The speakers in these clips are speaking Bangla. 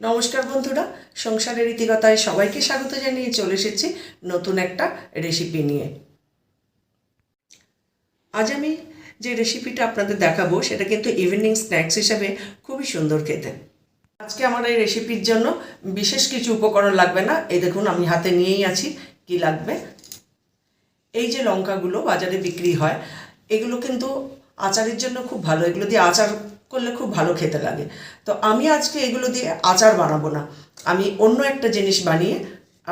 নমস্কার বন্ধুরা, সংসারের ইতিকতায় সবাইকে স্বাগত জানিয়ে চলে এসেছি নতুন একটা রেসিপি নিয়ে। আজ আমি যে রেসিপিটা আপনাদের দেখাবো, সেটা কিন্তু ইভিনিং স্ন্যাক্স হিসাবে খুবই সুন্দর খেতে। আজকে আমার এই রেসিপির জন্য বিশেষ কিছু উপকরণ লাগবে না। এই দেখুন, আমি হাতে নিয়েই আছি, কি লাগবে? এই যে লঙ্কাগুলো বাজারে বিক্রি হয়, এগুলো কিন্তু আচারের জন্য খুব ভালো। এগুলো দিয়ে আচার করলে খুব ভালো খেতে লাগে। তো আমি আজকে এগুলো দিয়ে আচার বানাবো না। আমি অন্য একটা জিনিস বানিয়ে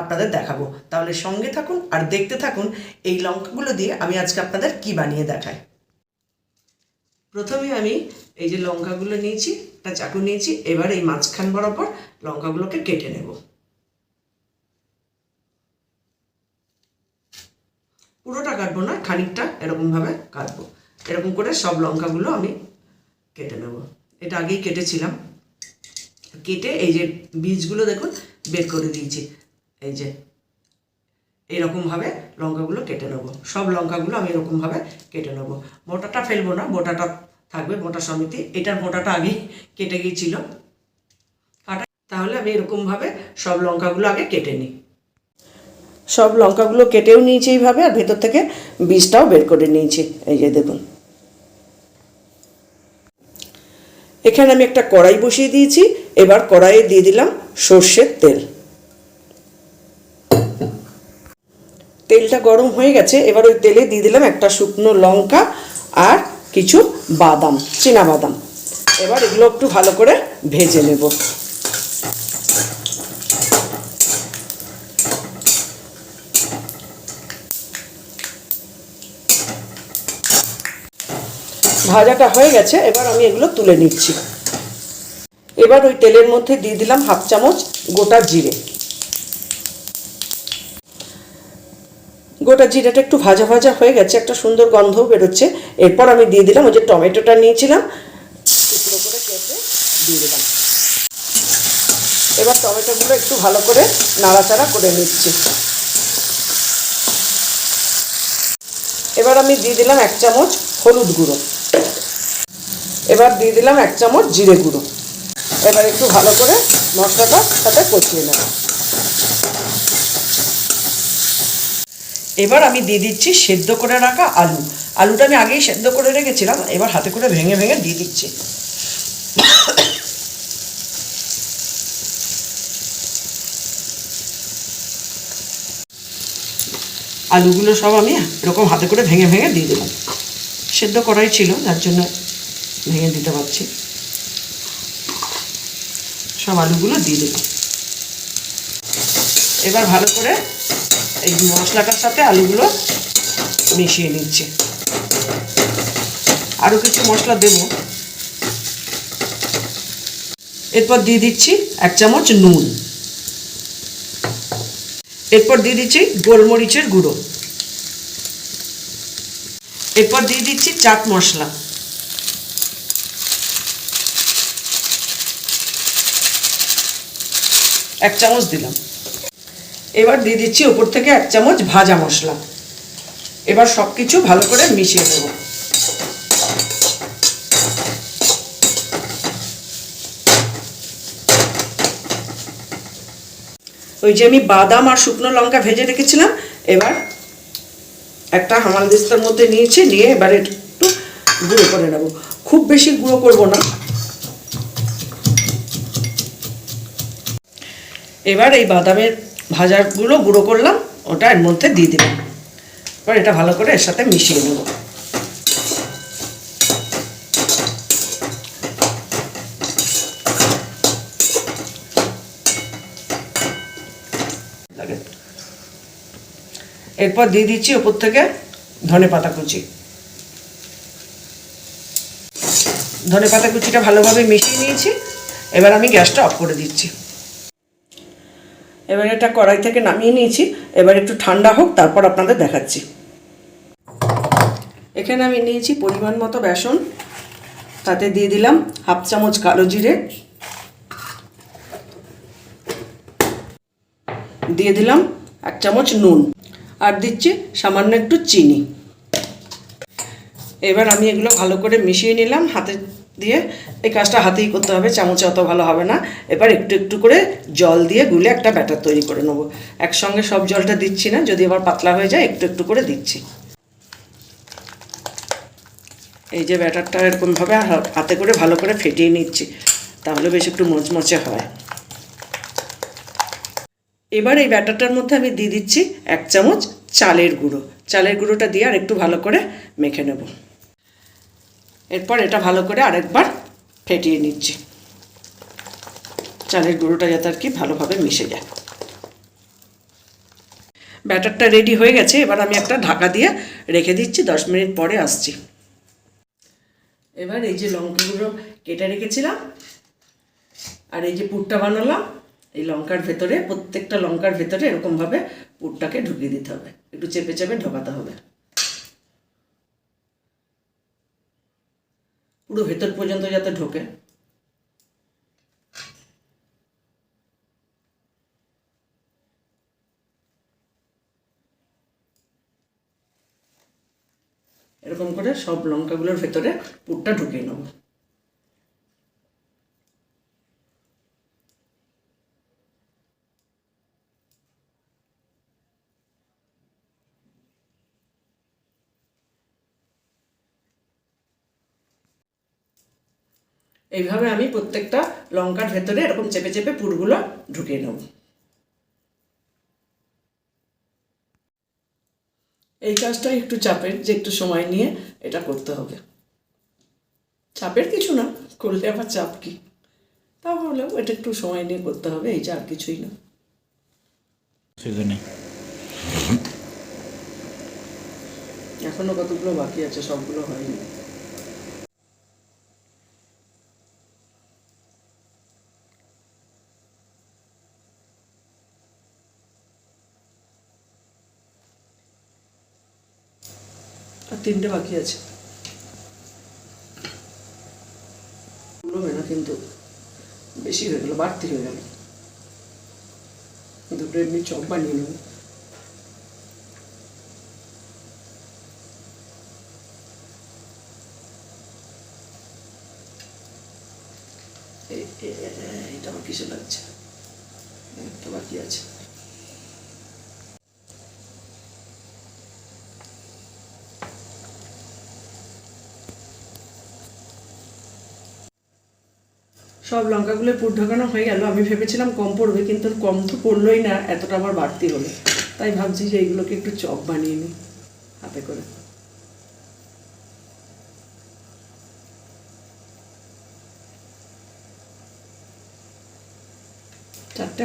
আপনাদের দেখাবো। তাহলে সঙ্গে থাকুন আর দেখতে থাকুন এই লঙ্কাগুলো দিয়ে আমি আজকে আপনাদের কি বানিয়ে দেখাই। প্রথমে আমি এই যে লঙ্কাগুলো নিয়েছি, একটা চাকু নিয়েছি, এবার এই মাঝখান বরাবর লঙ্কাগুলোকে কেটে নেব। পুরোটা কাটবো না, খানিকটা এরকমভাবে কাটবো। এরকম করে সব লঙ্কাগুলো আমি কেটে নেব। এটা আগেই কেটেছিলাম। কেটে এই যে বীজগুলো দেখুন, বের করে দিয়েছি। এই যে এইরকমভাবে লঙ্কাগুলো কেটে নেব। সব লঙ্কাগুলো আমি এরকমভাবে কেটে নেব। মোটাটা ফেলব না, মোটাটা থাকবে, মোটা সমিতি। এটার মোটাটা আগেই কেটে গিয়েছিল। কাটা তাহলে আমি এরকমভাবে সব লঙ্কাগুলো আগে কেটে নিই। সব লঙ্কাগুলো কেটেও নিয়েছি এইভাবে, আর ভেতর থেকে বীজটাও বের করে নিয়েছি। এই যে দেখুন। এখানে আমি একটা কড়াই বসিয়ে দিয়েছি, এবার কড়াইয়ে দিয়ে দিলাম সর্ষের তেল। তেলটা গরম হয়ে গেছে, এবার ওই তেলে দিয়ে দিলাম একটা শুকনো লঙ্কা আর কিছু বাদাম, চীনা বাদাম। এবার এগুলো একটু ভালো করে ভেজে নেব। ভাজাটা হয়ে গেছে, এবার আমি এগুলো তুলে নিচ্ছি। এবার ওই তেলের মধ্যে দিয়ে দিলাম হাফ চামচ গোটা জিরে। গোটা জিরাটা একটু ভাজা ভাজা হয়ে গেছে, একটা সুন্দর গন্ধও বেরোচ্ছে। এরপর আমি দিয়ে দিলাম ওই যে টমেটোটা নিয়েছিলাম, টুকরো করে কেটে দিয়ে দিলাম। এবার টমেটোগুলো একটু ভালো করে নাড়াচাড়া করে নিচ্ছি। এবার আমি দিয়ে দিলাম এক চামচ হলুদ গুঁড়ো। এবার দিয়ে দিলাম এক চামচ জিরে গুঁড়ো। এবার একটু ভালো করে মশলাটা সাথে কষিয়ে নেব। এবার আমি দিয়ে দিচ্ছি সেদ্ধ করে রাখা আলু। আলুটা আমি আগেই সেদ্ধ করে রেখেছিলাম, এবার হাতে করে ভেঙে ভেঙে দিয়ে দিচ্ছি। আলুগুলো সব আমি এরকম হাতে করে ভেঙে ভেঙে দিয়ে দিলাম। সেদ্ধ করাই ছিল, যার জন্য ভেঙে দিতে পারছি। সব আলুগুলো দিয়ে দিলাম এবার ভালো করে এই মশলাটার সাথে আলুগুলো মিশিয়ে নিচ্ছি। আরও কিছু মশলা দেব। এরপর দিয়ে দিচ্ছি এক চামচ নুন। এরপর দিয়ে দিচ্ছি গোলমরিচের গুঁড়ো। এরপর দিয়ে দিচ্ছি চাট মশলা। এক চামচ দিলাম। এবার দিয়ে দিচ্ছি ওপর থেকে এক চামচ ভাজা মশলা। এবার সব কিছু ভালো করে মিশিয়ে দেবো ওই যে আমি বাদাম আর শুকনো লঙ্কা ভেজে রেখেছিলাম, এবার একটা হামাল দিস্তার মধ্যে নিয়েছি, নিয়ে এবার একটু গুঁড়ো করে নেব। খুব বেশি গুঁড়ো করব না। এবার এই বাদামের ভাজাগুলো গুঁড়ো করলাম ওটা এর মধ্যে দিয়ে দিলাম। এবার এটা ভালো করে এর সাথে মিশিয়ে নেব। এরপর দিয়ে দিচ্ছি ওপর থেকে ধনে পাতা কুচি। ধনে পাতা কুচিটা ভালোভাবে মিশিয়ে নিয়েছি। এবার আমি গ্যাসটা অফ করে দিচ্ছি। এবার এটা কড়াই থেকে নামিয়ে নিয়েছি। এবার একটু ঠান্ডা হোক, তারপর আপনাদের দেখাচ্ছি। এখানে আমি নিয়েছি পরিমাণ মতো বেসন। তাতে দিয়ে দিলাম হাফ চামচ কালো জিরে। দিয়ে দিলাম এক চামচ নুন। আর দিচ্ছি সামান্য একটু চিনি। এবার আমি এগুলো ভালো করে মিশিয়ে নিলাম। হাতে দিয়ে এই কাজটা হাতেই করতে হবে, চামচে অত ভালো হবে না। এবার একটু একটু করে জল দিয়ে গুলে একটা ব্যাটার তৈরি করে নেব। একসঙ্গে সব জলটা দিচ্ছি না, যদি আবার পাতলা হয়ে যায় একটু একটু করে দিচ্ছি। এই যে ব্যাটারটা এরকমভাবে হাতে করে ভালো করে ফেটিয়ে নিচ্ছি, তাহলে বেশ একটু মচমচে হয়। এবার এই ব্যাটারটার মধ্যে আমি দিয়ে দিচ্ছি এক চামচ চালের গুঁড়ো। চালের গুঁড়োটা দিয়ে আর একটু ভালো করে মেখে নেব। এরপর এটা ভালো করে আরেকবার ফেটিয়ে নিচ্ছি। চালের গুঁড়োটা যাতে আর কি ভালোভাবে মিশে যায়। ব্যাটারটা রেডি হয়ে গেছে, এবার আমি একটা ঢাকা দিয়ে রেখে দিচ্ছি, দশ মিনিট পরে আসছি। এবার এই যে লঙ্কাগুলো কেটে রেখেছিলাম, আর এই যে পুরটা বানালাম, এই লঙ্কার ভেতরে, প্রত্যেকটা লঙ্কার ভেতরে এরকমভাবে পুরটাকে ঢুকিয়ে দিতে হবে। একটু চেপে চেপে ঢোকাতে হবে। পুরো ভেতর পর্যন্ত যাতে ঢোকে। এরকম করে সব লঙ্কাগুলোর ভেতরে পুরটা ঢুকিয়ে নেব। এইভাবে আমি প্রত্যেকটা লঙ্কার ভেতরে এরকম চেপে চেপে পুরগুলো ঢুকিয়ে নেব। এই কাজটা একটু চাপের যে একটু সময় নিয়ে এটা করতে হবে। চাপের কিছু না করলে আবার চাপ কি? তাহলেও এটা একটু সময় নিয়ে করতে হবে এই যে আর কিছুই না। এখনও কতগুলো বাকি আছে? সবগুলো হয়নি। আর তিনটে বাকি আছে। হবে না কিন্তু বেশি হয়ে গেল, বাড়তি হয়ে গেল। দুটো এমনি চপ বানিয়ে নেব। এটা আমার কিসে লাগছে? একটা বাকি আছে। সব লঙ্কাগুলো পুর ঢাকানো হয়ে গেল। আমি ভেবেছিলাম কম পড়বে, কিন্তু কম তো পড়লোই না, এতটা আবার বাড়তি হলো। তাই ভাবছি যে এইগুলোকে একটু চপ বানিয়ে নিই, হাতে করে। চারটে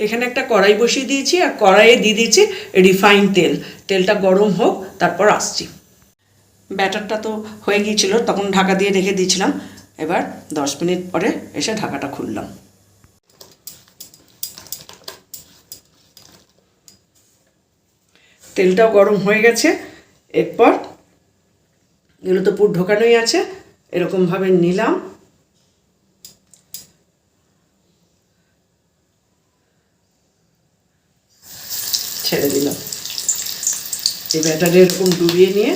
এখানে একটা কড়াই বসিয়ে দিয়েছি, আর কড়াইয়ে দিয়ে দিয়েছি রিফাইন তেল। তেলটা গরম হোক, তারপর আসছি। ব্যাটারটা তো হয়ে গিয়েছিল, তখন ঢাকা দিয়ে রেখে দিয়েছিলাম। এবার দশ মিনিট পরে এসে ঢাকাটা খুললাম। তেলটাও গরম হয়ে গেছে। এরপর এগুলো তো পুর ঢোকানোই আছে, এরকমভাবে নিলাম ছেড়ে দিলাম এই ব্যাটারে এরকম ডুবিয়ে নিয়ে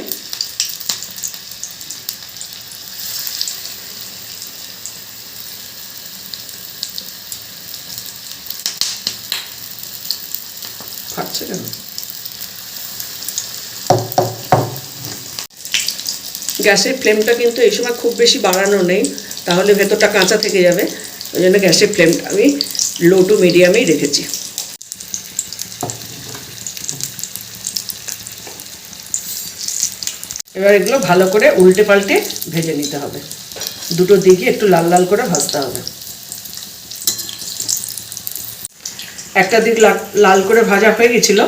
ফাটছে কেন? গ্যাসের ফ্লেমটা কিন্তু এই সময় খুব বেশি বাড়ানো নেই, তাহলে ভেতরটা কাঁচা থেকে যাবে। ওই জন্য গ্যাসের ফ্লেমটা আমি লো টু মিডিয়ামেই রেখেছি। এবার এগুলো ভালো করে উল্টে পাল্টে ভেজে নিতে হবে। দুটো দিকে একটু লাল লাল করে ভাজতে হবে। একটা দিক লাল করে ভাজা হয়ে গেছিল,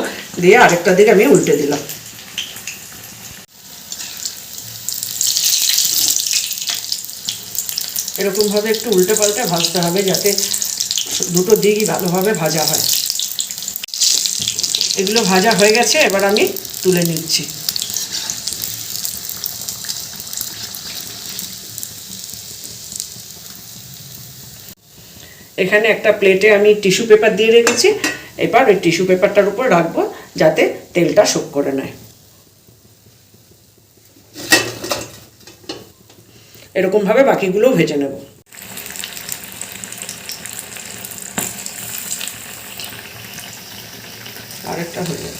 দিয়ে আরেকটা দিক আমি উল্টে দিলাম। এরকমভাবে একটু উল্টে পাল্টে ভাজতে হবে যাতে দুটো দিকই ভালোভাবে ভাজা হয়। এগুলো ভাজা হয়ে গেছে, এবার আমি তুলে নিচ্ছি। এখানে একটা প্লেটে আমি টিস্যু পেপার দিয়ে রেখেছি। এবার ওই টিস্যু পেপারটার উপর রাখব যাতে তেলটা শোক করে নেয়। এরকমভাবে বাকিগুলোও ভেজে নেব। আরেকটা হয়ে যাবে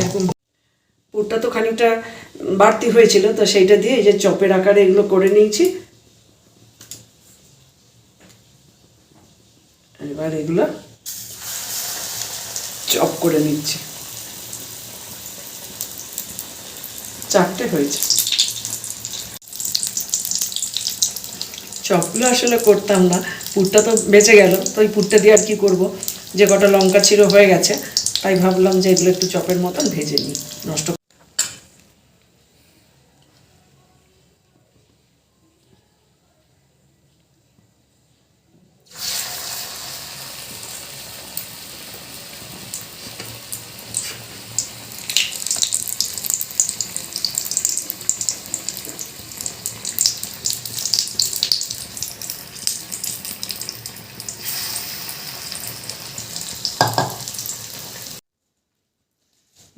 এরকম পুরটা বাড়তি হয়েছিল, তো সেইটা দিয়ে এই যে চপের আকারে এগুলো করে নিয়েছি। এবার এগুলো চপ করে নিচ্ছি। চারটে হয়েছে। চপগুলো আসলে করতাম না, পুরটা তো বেঁচে গেল, তো ওই পুরটা দিয়ে আর কি করব? যে কটা লঙ্কা ছিল হয়ে গেছে, তাই ভাবলাম যে এগুলো একটু চপের মতন ভেজে নিই, নষ্ট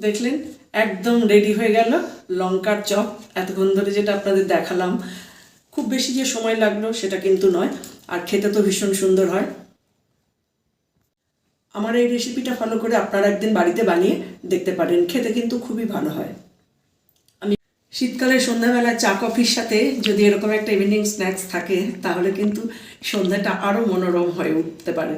দেখলেন? একদম রেডি হয়ে গেল লঙ্কার চপ। এতক্ষণ ধরে যেটা আপনাদের দেখালাম, খুব বেশি যে সময় লাগল সেটা কিন্তু নয়, আর খেতে তো ভীষণ সুন্দর হয়। আমার এই রেসিপিটা ফলো করে আপনারা একদিন বাড়িতে বানিয়ে দেখতে পারেন, খেতে কিন্তু খুবই ভালো হয়। আমি শীতকালে সন্ধ্যাবেলা চা, কফির সাথে যদি এরকম একটা ইভিনিং স্ন্যাক্স থাকে, তাহলে কিন্তু সন্ধ্যাটা আরও মনোরম হয়ে উঠতে পারে।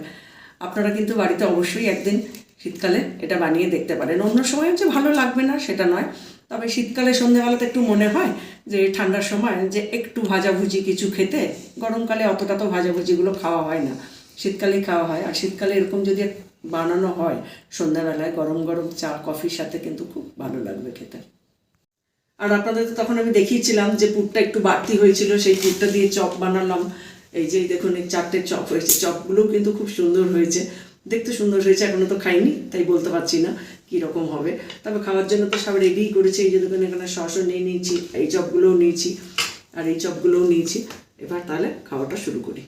আপনারা কিন্তু বাড়িতে অবশ্যই একদিন শীতকালে এটা বানিয়ে দেখতে পারেন। অন্য সময় যে ভালো লাগবে না, সেটা নয়। তবে শীতকালে সন্ধ্যাবেলাতে একটু মনে হয় যে ঠান্ডার সময় যে একটু ভাজাভুজি কিছু খেতে, গরমকালে অতটা তো ভাজাভুজিগুলো খাওয়া হয় না। শীতকালেই খাওয়া হয়। আর শীতকালে এরকম যদি বানানো হয় সন্ধ্যাবেলায় গরম গরম চা, কফির সাথে কিন্তু খুব ভালো লাগবে খেতে। আর আপনাদের তো তখন আমি দেখিয়েছিলাম যে পুরটা একটু বাড়তি হয়েছিল, সেই পুরটা দিয়ে চপ বানালাম। এই যে দেখুন, এই চারটে চপ হয়েছে। চপগুলোও কিন্তু খুব সুন্দর হয়েছে। দেখতে সুন্দর হয়েছে, এখনও তো খাইনি, তাই বলতে পারছি না কী রকম হবে। তবে খাওয়ার জন্য তো সব রেডি করেছে, এই যে দেখুন এখানে সসও নিয়ে নিয়েছি, এই চপগুলোও নিয়েছি, আর এই চপগুলোও নিয়েছি। এবার তাহলে খাওয়াটা শুরু করি।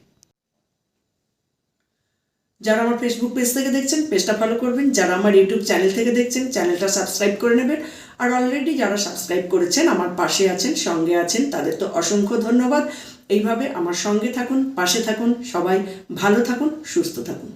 যারা আমার ফেসবুক পেজ থেকে দেখছেন পেজটা ফলো করবেন। যারা আমার ইউটিউব চ্যানেল থেকে দেখছেন চ্যানেলটা সাবস্ক্রাইব করে নেবেন। আর অলরেডি যারা সাবস্ক্রাইব করেছেন, আমার পাশে আছেন, সঙ্গে আছেন, তাদের তো অসংখ্য ধন্যবাদ। এইভাবে আমার সঙ্গে থাকুন, পাশে থাকুন, সবাই ভালো থাকুন, সুস্থ থাকুন।